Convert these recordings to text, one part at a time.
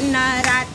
અને રાત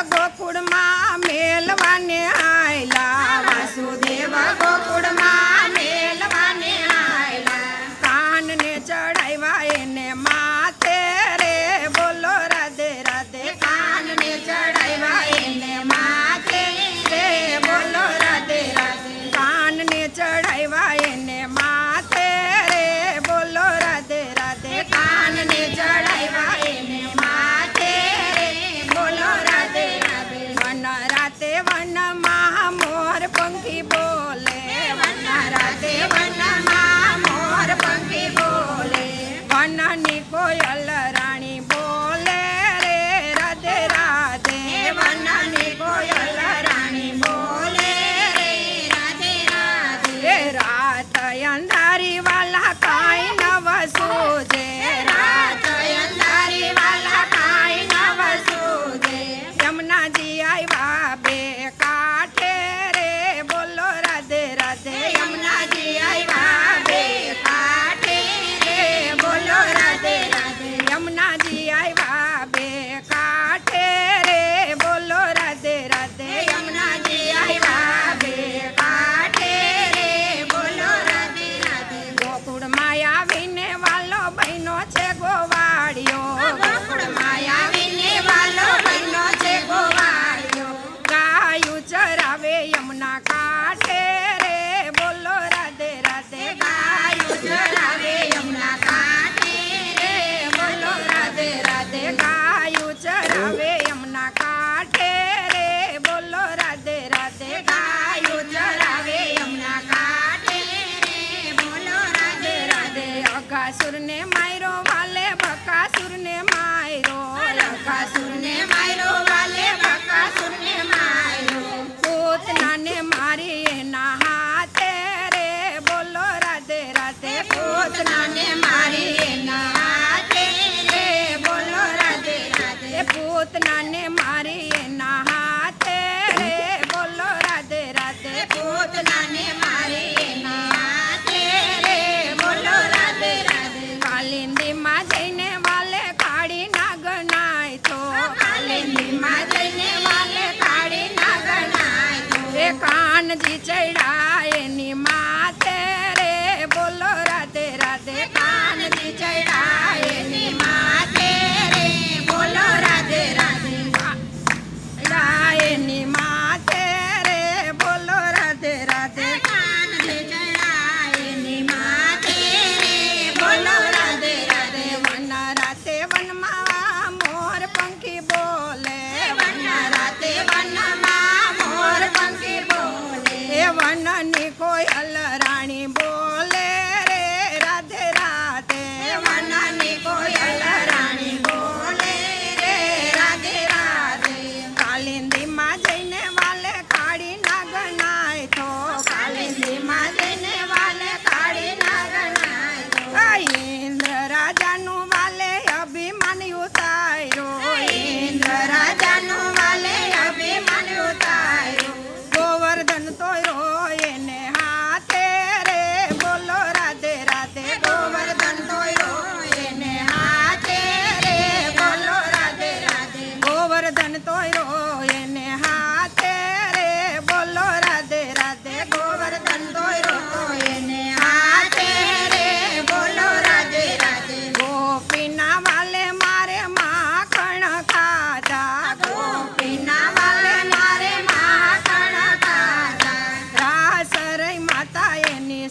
I go for the mile. રકાસુરને માયરો વાલે બકાસુરને માયરો. રકાસુરને માયરો વાલે બકાસુરને માયરો. પૂતનાને મારી એના હાથે રે. બોલો રાધે રાધે. પૂતનાને મારી એના હાથે રે. બોલો રાધે રાધે. પૂતનાને મારી એના 你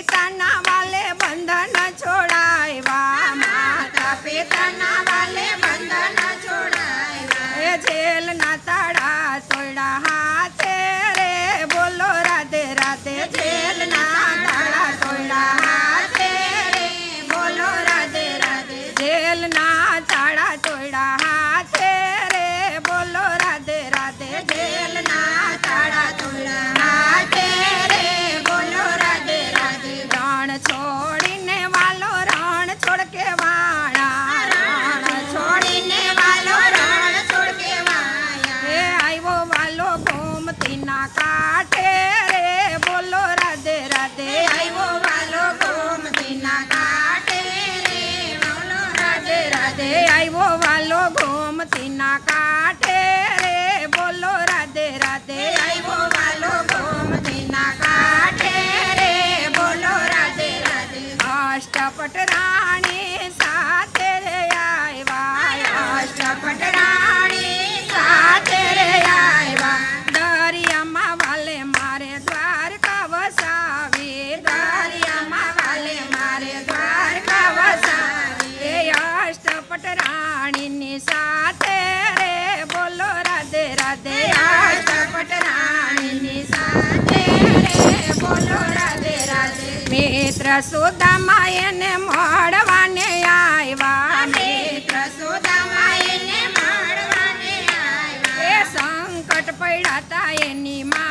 Nathan na પટરાણી સાથે રે આવ્યા. અષ્ટપટરાણી સાથે રે આવ્યા. દરિયામાં વાલે મારે દ્વારકા વસાવી દરિયામાં વાલે મારે દ્વારકા વસાવી એ અષ્ટપટરાણીની સાથે રે. બોલો રાધે રાધે. અષ્ટપટરાણીની સાથે રે. બોલો યશોદામાં એને મળવાને આવ્યા. યશોદામાં એને મળવાને આવ્યા. એ સંકટ પડ્યા હતા એની માં.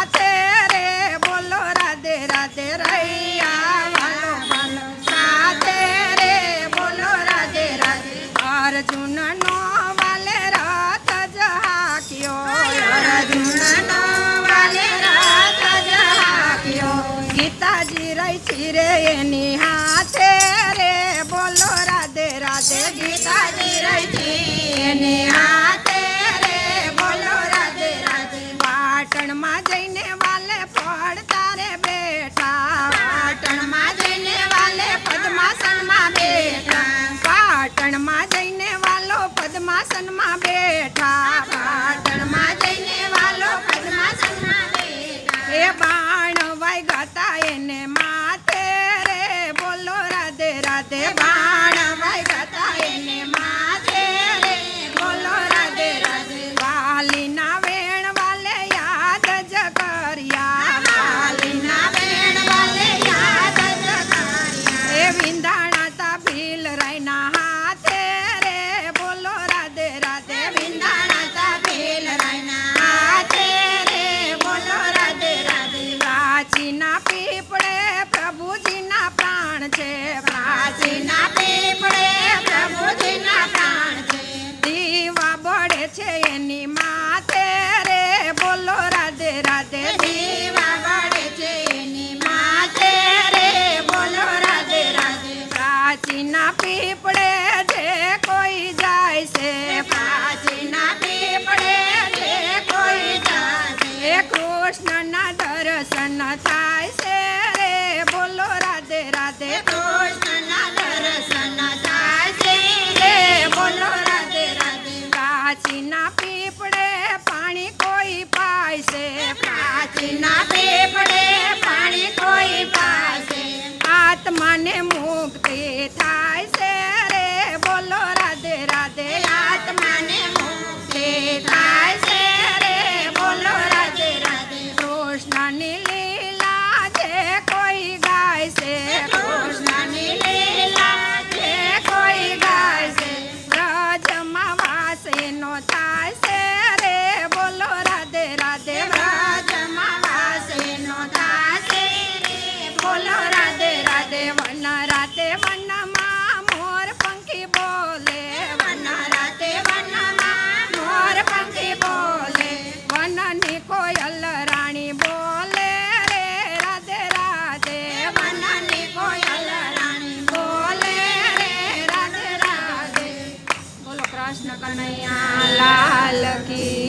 સાથે રે, બોલો રાધે રાધે રૈયા, વાલો વાલો. સાથે રે, બોલો રાધે રાધે. અર્જુન નો વાલે રથ જ હાક્યો. અર્જુન નો વાલે રથ જ હાક્યો. ગીતાજી રહી છી રે એની હાથે રાધે